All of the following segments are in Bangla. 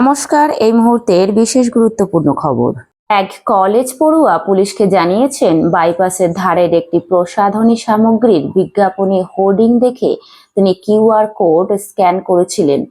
নমস্কার, এই মুহূর্তের বিশেষ গুরুত্বপূর্ণ খবর। এক কলেজ পড়ুয়া পুলিশকে জানিয়েছেন, বাইপাসের ধারের একটি প্রসাধনী সামগ্রীর বিজ্ঞাপনী হোর্ডিং দেখে তিনি কিউআর কোড স্ক্যান করেছিলেন।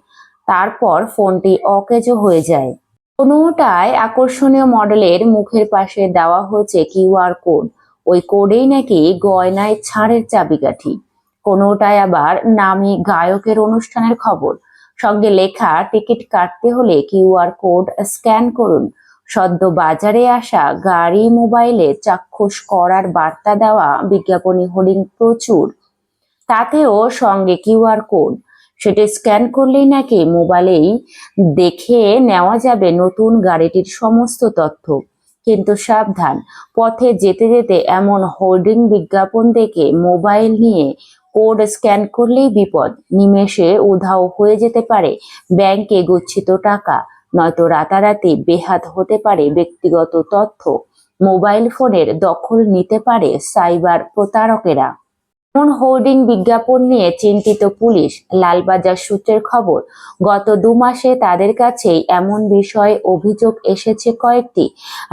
তারপর ফোনটি অকেজো হয়ে যায়। কোনোটায় আকর্ষণীয় মডেলের মুখের পাশে দেওয়া হয়েছে কিউআর কোড। ওই কোডেই নাকি গয়নায় ছাড়ের চাবিকাঠি। কোনোটায় আবার নামি গায়কের অনুষ্ঠানের খবর। সঙ্গে লেখা, টিকিট কাটতে হলে কিউআর কোড স্ক্যান করুন। সদ্য বাজারে আসা গাড়ি, মোবাইলে চাক্ষুষ করার বার্তা দেওয়া বিজ্ঞাপনী হোর্ডিং প্রচুর। তাতেও সঙ্গে কিউআর কোড। সেটি স্ক্যান করলেই নাকি মোবাইলেই দেখে নেওয়া যাবে নতুন গাড়িটির সমস্ত তথ্য। কিন্তু সাবধান, পথে যেতে যেতে এমন হোর্ডিং বিজ্ঞাপন দেখে মোবাইল নিয়ে কোড স্ক্যান করলেই বিপদ। নিমেষে উধাও হয়ে যেতে পারে ব্যাংকে গচ্ছিত টাকা। নয়তো রাতারাতি বেহাত হতে পারে ব্যক্তিগত তথ্য। মোবাইল ফোনের দখল নিতে পারে সাইবার প্রতারকেরা। এমন হোর্ডিং বিজ্ঞাপন নিয়ে চিন্তিত পুলিশ। লালবাজার সূত্রের খবর, গত দু মাসে তাদের কাছেই এমন বিষয়ে অভিযোগ এসেছে কয়েকটি।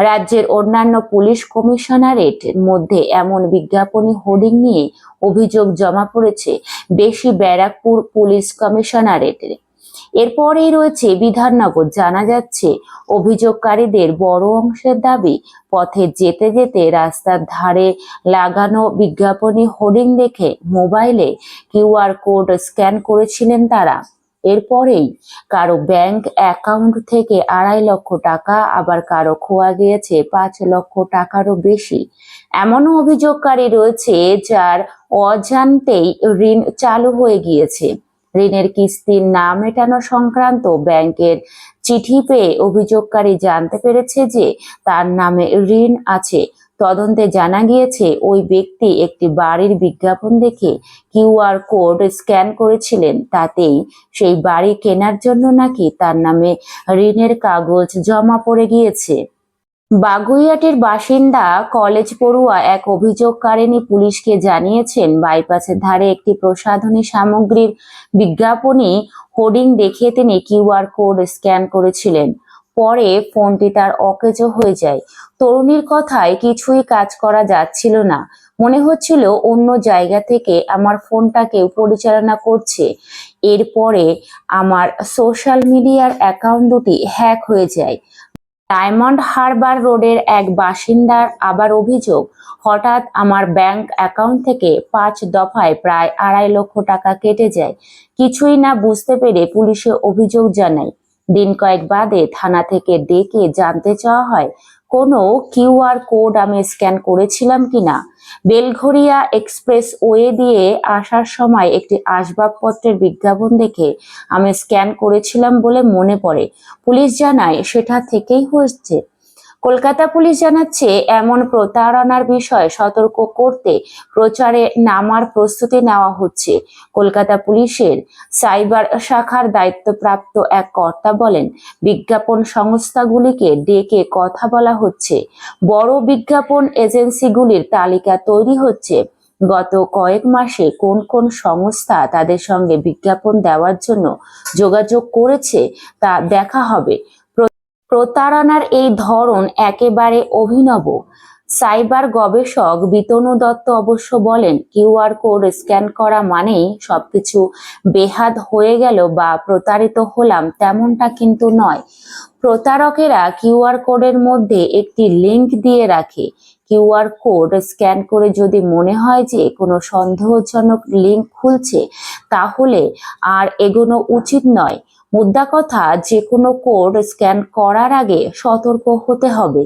রাজ্যের অন্যান্য পুলিশ কমিশনারেট মধ্যে এমন বিজ্ঞাপনী হোর্ডিং নিয়ে অভিযোগ জমা পড়েছে। বেশি ব্যারাকপুর পুলিশ কমিশনারেটে এরপরেই রয়েছে বিধাননগর। জানা যাচ্ছে, অভিযোগকারীদের বড় অংশের দাবি, পথে যেতে যেতে রাস্তার ধারে লাগানো বিজ্ঞাপনী হোর্ডিং দেখে মোবাইলে কিউআর কোড স্ক্যান করেছিলেন তারা। এরপরেই কারও ব্যাংক অ্যাকাউন্ট থেকে আড়াই লক্ষ টাকা, আবার কারও খোয়া গিয়েছে পাঁচ লক্ষ টাকারও বেশি। এমনও অভিযোগকারী রয়েছে যার অজান্তেই ঋণ চালু হয়ে গিয়েছে। ঋণের কিস্তির না মেটানো সংক্রান্ত ব্যাংকের চিঠি পেয়ে অভিযোগকারী জানতে পেরেছে যে তার নামে ঋণ আছে। তদন্তে জানা গিয়েছে, ওই ব্যক্তি একটি বাড়ির বিজ্ঞাপন দেখে কিউআর কোড স্ক্যান করেছিলেন। তাতেই সেই বাড়ি কেনার জন্য নাকি তার নামে ঋণের কাগজ জমা পড়ে গিয়েছে। বাগুইয়াটির বাসিন্দা কলেজ পড়ুয়া এক অভিযোগকারিণী পুলিশকে জানিয়েছেন, বাইপাসের ধারে একটি প্রসাধনী সামগ্রীর বিজ্ঞাপনী হোর্ডিং দেখে তিনি কিউআর কোড স্ক্যান করেছিলেন। পরে ফোনটি তার অকেজো হয়ে যায়। তরুণীর কথায় কিছুই কাজ করা যাচ্ছিল না। মনে হচ্ছিল অন্য জায়গা থেকে আমার ফোনটা কেউ পরিচালনা করছে। এরপরে আমার সোশ্যাল মিডিয়ার অ্যাকাউন্ট দুটি হ্যাক হয়ে যায়। ডায়মন্ড হারবার রোডের এক বাসিন্দার আবার অভিযোগ, হঠাৎ আমার ব্যাংক অ্যাকাউন্ট থেকে পাঁচ দফায় প্রায় আড়াই লক্ষ টাকা কেটে যায়। কিছুই না বুঝতে পেরে পুলিশে অভিযোগ জানাই। দিন কয়েক বাদে থানা থেকে ডেকে জানতে চাওয়া হয় কোনো কিউআর কোড আমি স্ক্যান করেছিলাম কিনা? বেলঘরিয়া এক্সপ্রেস ওয়ে দিয়ে আসার সময় একটি আসবাবপত্রের বিজ্ঞাপন দেখে আমি স্ক্যান করেছিলাম বলে মনে পড়ে। পুলিশ জানায়, সেটা থেকেই হচ্ছে কলকাতা পুলিশ জানাচ্ছে, এমন প্রতারণার বিষয়ে সতর্ক করতে প্রচারে নামার প্রস্তুতি নেওয়া হচ্ছে। কলকাতা পুলিশের সাইবার শাখার দায়িত্বপ্রাপ্ত এক কর্তা বলেন, বিজ্ঞাপন সংস্থাগুলিকে ডেকে কথা বলা হচ্ছে। বড় বিজ্ঞাপন এজেন্সিগুলির তালিকা তৈরি হচ্ছে। গত কয়েক মাসে কোন কোন সংস্থা তাদের সঙ্গে বিজ্ঞাপন দেওয়ার জন্য যোগাযোগ করেছে তা দেখা হবে। প্রতারণার এই ধরন একেবারে অভিনব। সাইবার গবেষক বিতনু দত্ত অবশ্য বলেন কিউআর কোড স্ক্যান করা মানেই সবকিছু বেহাদ হয়ে গেল বা প্রতারিত হলাম তেমনটা কিন্তু নয়। প্রতারকেরা কিউআর কোডের মধ্যে একটি লিংক দিয়ে রাখে। কিউআর কোড স্ক্যান করে যদি মনে হয় যে কোনো সন্দেহজনক লিংক খুলছে, তাহলে আর এগোনো উচিত নয়। মুদ্রা কথা যে কোনো কোড স্ক্যান করার আগে সতর্ক হতে হবে।